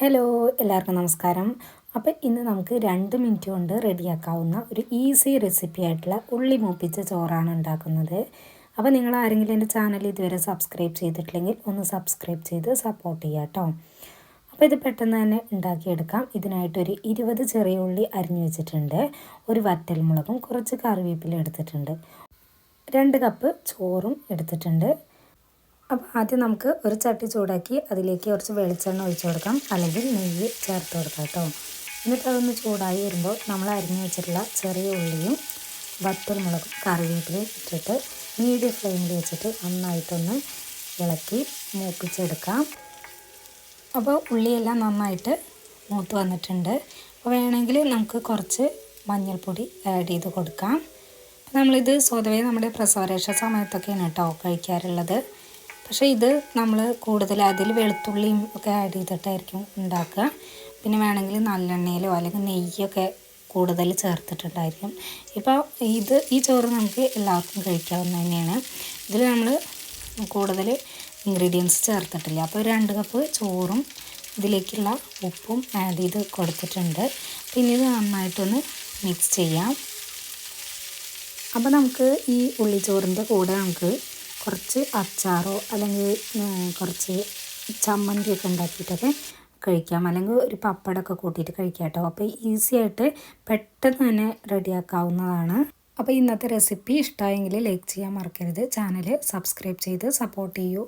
Hello എല്ലാവർക്കും നമസ്കാരം. അപ്പോൾ ഇന്ന് നമുക്ക് രണ്ട് മിനിറ്റ് കൊണ്ട് റെഡിയാക്കാവുന്ന ഒരു ഈസി റെസിപ്പി ആയിട്ടുള്ള ഉള്ളി മൂപ്പിച്ച ചോറാണ് ഉണ്ടാക്കുന്നത്. അപ്പോൾ നിങ്ങൾ ആരെങ്കിലും എന്റെ ചാനൽ ഇതുവരെ സബ്സ്ക്രൈബ് ചെയ്തിട്ടില്ലെങ്കിൽ ഒന്ന് സബ്സ്ക്രൈബ് ചെയ്ത് സപ്പോർട്ട് ചെയ്യുക കേട്ടോ. അപ്പോൾ ഇത് പെട്ടെന്ന് തന്നെ ഉണ്ടാക്കിയെടുക്കാം. ഇതിനായിട്ടൊരു ഇരുപത് ചെറിയ ഉള്ളി അരിഞ്ഞു വെച്ചിട്ടുണ്ട്. ഒരു വറ്റൽ മുളകും കുറച്ച് കറിവേപ്പില എടുത്തിട്ടുണ്ട്. രണ്ട് കപ്പ് ചോറും എടുത്തിട്ടുണ്ട്. അപ്പോൾ ആദ്യം നമുക്ക് ഒരു ചട്ടി ചൂടാക്കി അതിലേക്ക് കുറച്ച് വെളിച്ചെണ്ണ ഒഴിച്ചു കൊടുക്കാം. അല്ലെങ്കിൽ നെയ്യ് ചേർത്ത് കൊടുക്കാം കേട്ടോ. എന്നിട്ട് അതൊന്ന് ചൂടായി വരുമ്പോൾ നമ്മൾ അരിഞ്ഞു വെച്ചിട്ടുള്ള ചെറിയ ഉള്ളിയും വറ്റൽമുളകും കറിവേപ്പിലയും ഇട്ടിട്ട് മീഡിയം ഫ്ലെയിമിൽ വെച്ചിട്ട് നന്നായിട്ടൊന്ന് ഇളക്കി മൂപ്പിച്ചെടുക്കാം. അപ്പോൾ ഉള്ളിയെല്ലാം നന്നായിട്ട് മൂത്ത് വന്നിട്ടുണ്ട്. അപ്പോൾ വേണമെങ്കിൽ നമുക്ക് കുറച്ച് മഞ്ഞൾപ്പൊടി ആഡ് ചെയ്ത് കൊടുക്കാം. നമ്മളിത് സ്വതവേ നമ്മുടെ പ്രസവരക്ഷ സമയത്തൊക്കെയാണ് കേട്ടോ കഴിക്കാറുള്ളത്. പക്ഷേ ഇത് നമ്മൾ കൂടുതൽ അതിൽ വെളുത്തുള്ളിയും ഒക്കെ ആഡ് ചെയ്തിട്ടായിരിക്കും ഉണ്ടാക്കുക. പിന്നെ വേണമെങ്കിൽ നല്ലെണ്ണയിലോ അല്ലെങ്കിൽ നെയ്യൊക്കെ കൂടുതൽ ചേർത്തിട്ടുണ്ടായിരിക്കും. ഇപ്പോൾ ഇത് ഈ ചോറ് നമുക്ക് എല്ലാവർക്കും കഴിക്കാവുന്ന തന്നെയാണ്. ഇതിൽ നമ്മൾ കൂടുതൽ ഇൻഗ്രീഡിയൻസ് ചേർത്തിട്ടില്ല. അപ്പോൾ രണ്ട് കപ്പ് ചോറും ഇതിലേക്കുള്ള ഉപ്പും ആഡ് ചെയ്ത് കൊടുത്തിട്ടുണ്ട്. പിന്നെ ഇത് നന്നായിട്ടൊന്ന് മിക്സ് ചെയ്യാം. അപ്പോൾ നമുക്ക് ഈ ഉള്ളിച്ചോറിന്റെ കൂടെ നമുക്ക് കുറച്ച് അച്ചാറോ അല്ലെങ്കിൽ കുറച്ച് ചമ്മന്തിയൊക്കെ ഉണ്ടാക്കിയിട്ടൊക്കെ കഴിക്കാം. അല്ലെങ്കിൽ ഒരു പപ്പടമൊക്കെ കൂട്ടിയിട്ട് കഴിക്കാം കേട്ടോ. അപ്പോൾ ഈസി ആയിട്ട് പെട്ടെന്ന് തന്നെ റെഡിയാക്കാവുന്നതാണ്. അപ്പോൾ ഇന്നത്തെ റെസിപ്പി ഇഷ്ടമായെങ്കിൽ ലൈക്ക് ചെയ്യാൻ മറക്കരുത്. ചാനൽ സബ്സ്ക്രൈബ് ചെയ്ത് സപ്പോർട്ട് ചെയ്യൂ.